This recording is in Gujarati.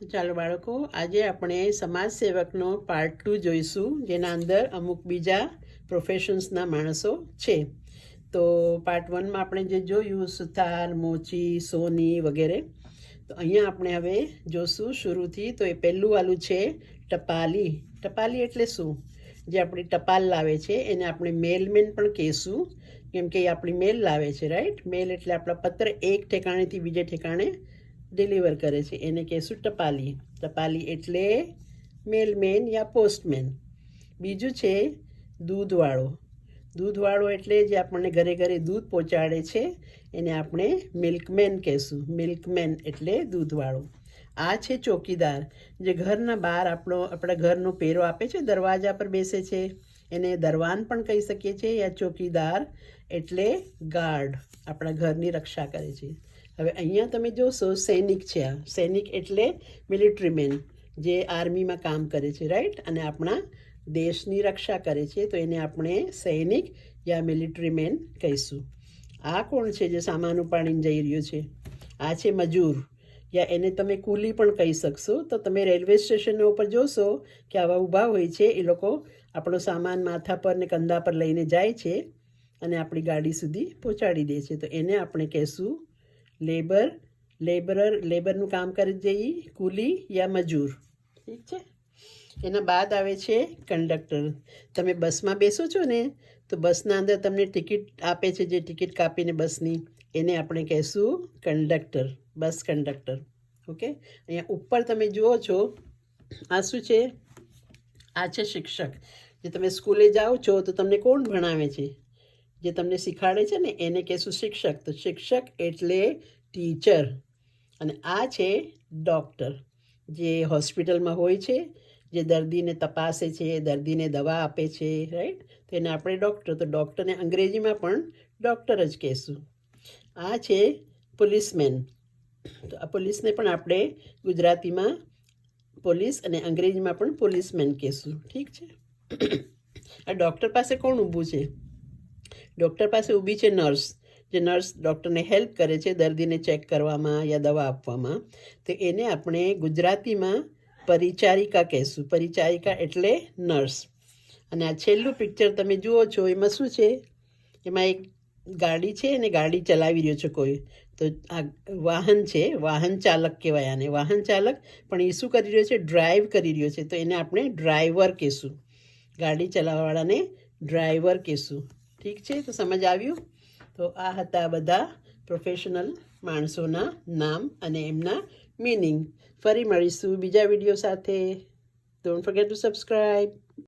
તો ચાલો બાળકો, આજે આપણે સમાજ સેવકનો પાર્ટ ટુ જોઈશું, જેના અંદર અમુક બીજા પ્રોફેશન્સના માણસો છે. તો પાર્ટ વનમાં આપણે જે જોયું, સુથાર, મોચી, સોની વગેરે, તો અહીંયા આપણે હવે જોશું શરૂથી, તો એ પહેલું વાલું છે ટપાલી. ટપાલી એટલે શું? જે આપણી ટપાલ લાવે છે, એને આપણે મેલમેન પણ કહેશું. કેમ કે એ આપણી મેલ લાવે છે રાઈટ મેલ એટલે આપણા પત્ર એક ઠેકાણેથી બીજે ઠેકાણે ડિલિવર કરે છે. એને કહેશું ટપાલી. ટપાલી એટલે મેલમેન યા પોસ્ટમેન બીજું છે દૂધવાળો. દૂધવાળો એટલે જે આપણને ઘરે ઘરે દૂધ પહોંચાડે છે, એને આપણે મિલ્કમેન કહેશું. મિલ્કમેન એટલે દૂધવાળો. આ છે ચોકીદાર. જે ઘરના બહાર આપણો, આપણા ઘરનો પેરો આપે છે, દરવાજા પર બેસે છે. એને દરવાન પણ કહી શકીએ છીએ, યા ચોકીદાર એટલે ગાર્ડ આપણા ઘરની રક્ષા કરે છે. હવે અહીંયા તમે જોશો સૈનિક છે આ. સૈનિક એટલે મિલિટરી મેન જે આર્મીમાં કામ કરે છે રાઈટ અને આપણા દેશની રક્ષા કરે છે, તો એને આપણે સૈનિક યા મિલિટરી મેન કહીશું. આ કોણ છે જે સામાન ઉપાડીને જઈ રહ્યું છે? આ છે મજૂર. યા એને તમે કુલી પણ કહી શકશો. તો તમે રેલવે સ્ટેશન ઉપર જોશો કે આવા ઊભા હોય છે, એ લોકો આપણો સામાન માથા પર ને કંધા પર લઈને જાય છે અને આપણી ગાડી સુધી પહોંચાડી દે છે. તો એને આપણે કહેશું લેબર, લેબરર, લેબરનું કામ કરી જઈ કુલી યા મજૂર. ઠીક છે? એના બાદ આવે છે કંડક્ટર. તમે બસમાં બેસો છો ને, તો બસના અંદર તમને ટિકિટ આપે છે જે ટિકિટ કાપીને બસની. એને આપણે કહેશું કંડક્ટર, બસ કંડક્ટર. ઓકે? અહીંયા ઉપર તમે જુઓ છો, આ શું છે? આ છે શિક્ષક. જે તમે સ્કૂલે જાઓ છો તો તમને કોણ ભણાવે છે? જે તમને શીખવાડે છે ને, એને કહેશું શિક્ષક. તો શિક્ષક એટલે ટીચર. અને આ છે ડૉક્ટર, જે હોસ્પિટલમાં હોય છે, જે દર્દીને તપાસે છે, દર્દીને દવા આપે છે રાઈટ તો એને આપણે ડૉક્ટર. તો ડૉક્ટરને અંગ્રેજીમાં પણ ડૉક્ટર જ કહેશું. આ છે પોલીસમેન. તો આ પોલીસને પણ આપણે ગુજરાતીમાં પોલીસ અને અંગ્રેજીમાં પણ પોલીસમેન કહેશું. ઠીક છે? આ ડૉક્ટર પાસે કોણ ઊભું છે? ડૉક્ટર પાસે ઊભી છે નર્સ, જે નર્સ ડૉક્ટરને હેલ્પ કરે છે દર્દીને ચેક કરવામાં યા દવા આપવામાં. તો એને આપણે ગુજરાતીમાં પરિચારિકા કહેશું. પરિચારિકા એટલે નર્સ. અને આ છેલ્લું પિક્ચર તમે જુઓ છો, એમાં શું છે? એમાં એક ગાડી છે અને ગાડી ચલાવી રહ્યો છે કોઈ. તો આ વાહન છે, વાહન ચાલક કહેવાય આને. વાહન ચાલક, પણ એ શું કરી રહ્યો છે? ડ્રાઈવ કરી રહ્યો છે. તો એને આપણે ડ્રાઈવર કહેશું. ગાડી ચલાવવાવાળાને ડ્રાઈવર કહેશું. ઠીક છે? તો સમજ આવ્યું તો આ હતા બધા પ્રોફેશનલ માણસોના નામ અને એમના મિનિંગ ફરી મળીશું બીજા વીડિયો સાથે. Don't forget two subscribe